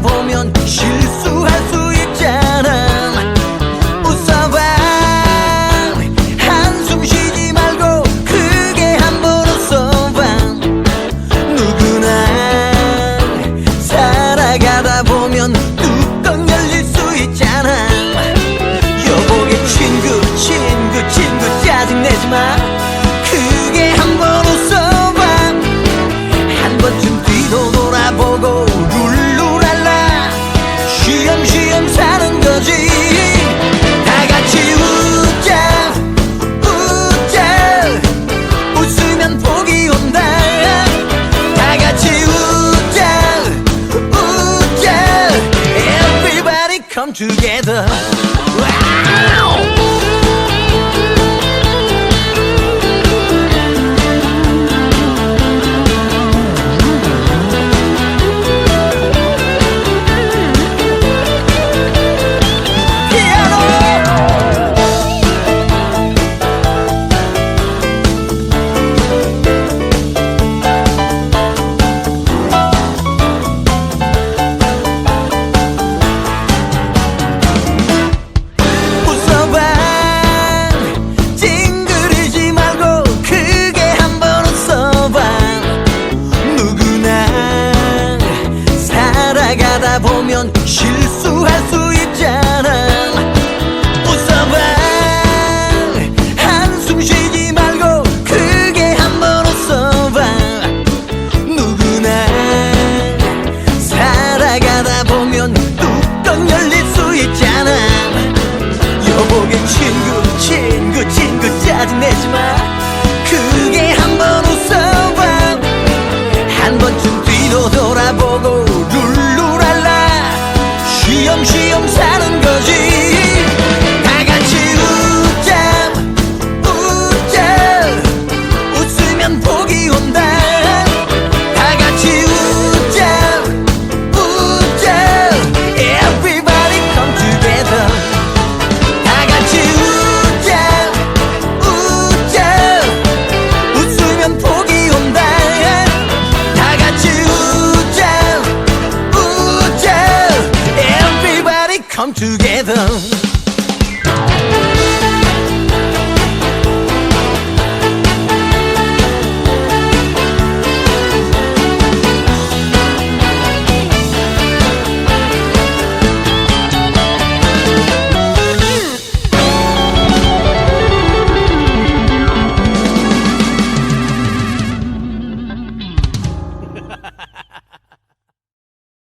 보면 실수할 수 있잖아. 웃어봐. 한숨 쉬지 말고 크게 한번 웃어봐. 누구나 살아가다 보면 뚜껑 열릴 수 있잖아. 여보게 친구 친구 친구 짜증내지 마. come together. 살아가다 보면 실수할 수 together.